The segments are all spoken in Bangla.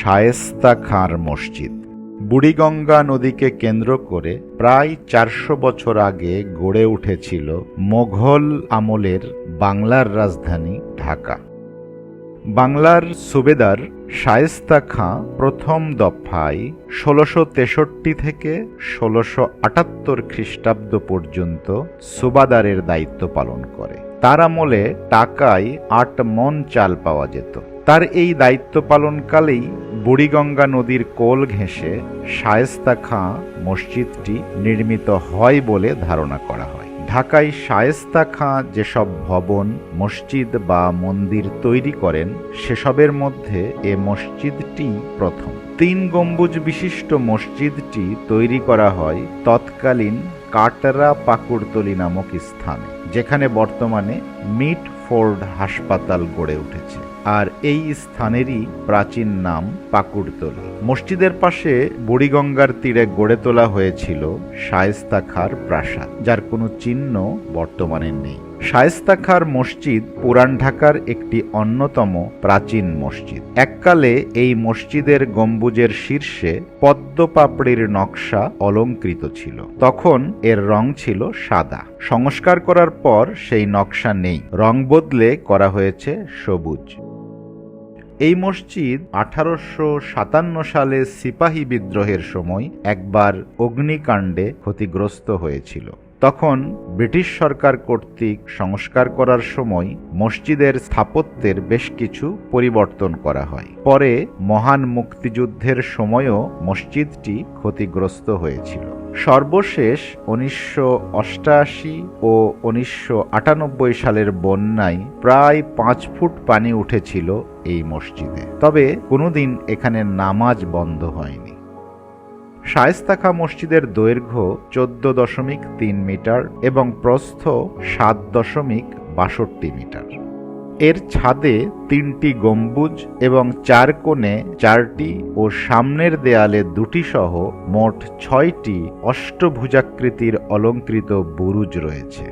শায়েস্তা খাঁর মসজিদ। বুড়িগঙ্গা নদীকে কেন্দ্র করে প্রায় চারশো বছর আগে গড়ে উঠেছিল মোঘল আমলের বাংলার রাজধানী ঢাকা। বাংলার সুবেদার শায়েস্তা খাঁ প্রথম দফায় ষোলোশো তেষট্টি থেকে ষোলোশো আটাত্তর খ্রিস্টাব্দ পর্যন্ত সুবাদারের দায়িত্ব পালন করে। তার আমলে টাকায় আট মন চাল পাওয়া যেত। তার এই দায়িত্ব পালনকালেই বুড়িগঙ্গা নদীর কোল ঘেঁষে শায়েস্তা খাঁ মসজিদটি নির্মিত হয় বলে ধারণা করা হয়। ঢাকায় শায়েস্তা খাঁ যেসব ভবন, মসজিদ বা মন্দির তৈরি করেন, সেসবের মধ্যে এ মসজিদটি প্রথম। তিন গম্বুজ বিশিষ্ট মসজিদটি তৈরি করা হয় তৎকালীন কাটরা পাকুড়তলি নামক স্থানে, যেখানে বর্তমানে মিট ফোর্ড হাসপাতাল গড়ে উঠেছে। আর এই স্থানেরই প্রাচীন নাম পাকুড়তলি। মসজিদের পাশে বুড়িগঙ্গার তীরে গড়ে তোলা হয়েছিল শায়েস্তা খার প্রাসাদ, যার কোনো চিহ্ন বর্তমানে নেই। শায়েস্তা খার মসজিদ পুরান ঢাকার একটি অন্যতম প্রাচীন মসজিদ। এককালে এই মসজিদের গম্বুজের শীর্ষে পদ্মপাপড়ির নকশা অলঙ্কৃত ছিল। তখন এর রং ছিল সাদা। সংস্কার করার পর সেই নকশা নেই। রং বদলে করা হয়েছে সবুজ। এই মসজিদ আঠারোশো সাতান্ন সালে সিপাহী বিদ্রোহের সময় একবার অগ্নিকাণ্ডে ক্ষতিগ্রস্ত হয়েছিল। তখন ব্রিটিশ সরকার কর্তৃক সংস্কার করার সময় মসজিদের স্থাপত্যের বেশ কিছু পরিবর্তন করা হয়। পরে মহান মুক্তিযুদ্ধের সময়ও মসজিদটি ক্ষতিগ্রস্ত হয়েছিল। সর্বশেষ উনিশশো ও উনিশশো আটানব্বই সালের বন্যায় প্রায় পাঁচ ফুট পানি উঠেছিল এই মসজিদে। তবে কোনোদিন এখানে নামাজ বন্ধ হয়নি। শায়েস্তাখা মসজিদের দৈর্ঘ্য চোদ্দ দশমিক তিন মিটার এবং প্রস্থ সাত দশমিক বাষট্টি মিটার। এর ছাদে তিনটি গম্বুজ এবং চার কোণে চারটি ও সামনের দেয়ালে দুটি সহ মোট ছয়টি অষ্টভুজাকৃতির অলঙ্কৃত বুরুজ রয়েছে।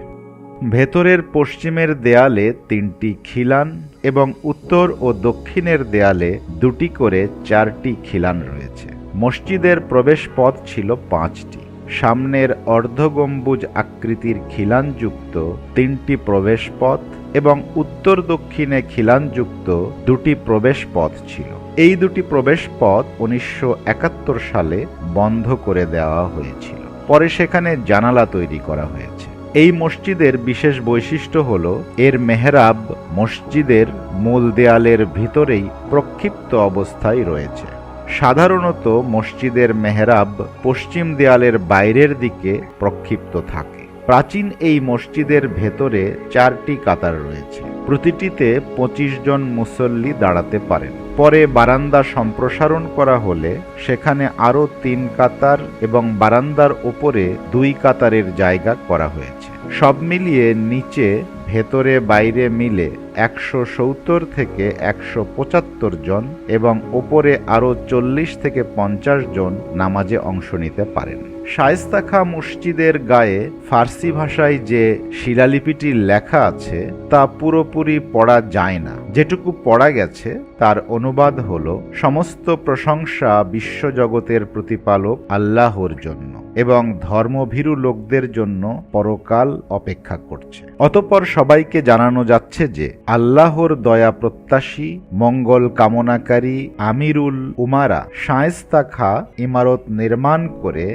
ভেতরের পশ্চিমের দেয়ালে তিনটি খিলান এবং উত্তর ও দক্ষিণের দেয়ালে দুটি করে চারটি খিলান রয়েছে। মসজিদের প্রবেশ পথ ছিল পাঁচটি। সামনের অর্ধগম্বুজ আকৃতির খিলানযুক্ত তিনটি প্রবেশ পথ এবং উত্তর দক্ষিণে খিলানযুক্ত দুটি প্রবেশ পথ ছিল। এই দুটি প্রবেশ পথ উনিশশো একাত্তর সালে বন্ধ করে দেওয়া হয়েছিল। পরে সেখানে জানালা তৈরি করা হয়েছে। এই মসজিদের বিশেষ বৈশিষ্ট্য হল, এর মেহরাব মসজিদের মূল দেয়ালের ভিতরেই প্রক্ষিপ্ত অবস্থায় রয়েছে। সাধারণত মসজিদের মেহরাব পশ্চিম দেয়ালের বাইরের দিকে প্রক্ষিপ্ত থাকে। প্রাচীন এই মসজিদের ভেতরে চারটি কাতার রয়েছে। প্রতিটিতে পঁচিশ জন মুসল্লি দাঁড়াতে পারেন। পরে বারান্দা সম্প্রসারণ করা হলে সেখানে আরও তিন কাতার এবং বারান্দার ওপরে দুই কাতারের জায়গা করা হয়েছে। সব মিলিয়ে নিচে, ভেতরে, বাইরে মিলে একশো সত্তর থেকে একশো পঁচাত্তর জন এবং ওপরে আরও চল্লিশ থেকে পঞ্চাশ জন নামাজে অংশ নিতে পারেন। শায়েস্তাখা মসজিদের গায়ে ফার্সি ভাষায় যে শিলালিপিটি লেখা আছে, তা পুরোপুরি পড়া যায় না। যেটুকু পড়া গেছে, তার অনুবাদ হল সমস্ত প্রশংসা বিশ্বজগতের প্রতিপালক আল্লাহর জন্য এবং ধর্মভীরু লোকদের জন্য পরকাল অপেক্ষা করছে। অতপর সবাইকে জানানো যাচ্ছে যে, আল্লাহর দয়া প্রত্যাশী, মঙ্গল কামনাকারী আমিরুল উমারা শায়েস্তা খা ইমারত নির্মাণ করে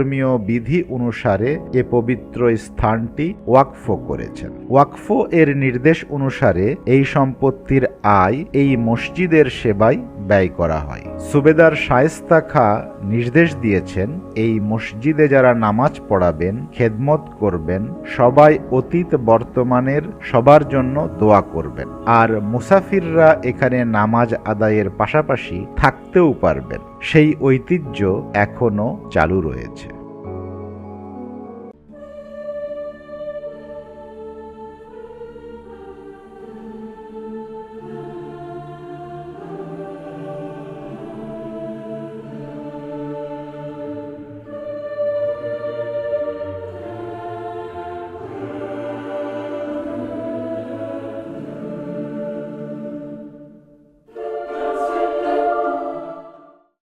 ধর্মীয় বিধি অনুসারে এ পবিত্র স্থানটি ওয়াকফ করেছেন। ওয়াকফ এর নির্দেশ অনুসারে এই সম্পত্তির আয় এই মসজিদের সেবায় ব্যয় করা হয়। সুবেদার শায়েস্তা খা নির্দেশ দিয়েছেন, এই মসজিদে যারা নামাজ পড়াবেন, খেদমত করবেন, সবাই অতীত বর্তমানের সবার জন্য দোয়া করবেন। আর মুসাফিররা এখানে নামাজ আদায়ের পাশাপাশি থাকতেও পারবেন। সেই ঐতিহ্য এখনও চালু রয়েছে।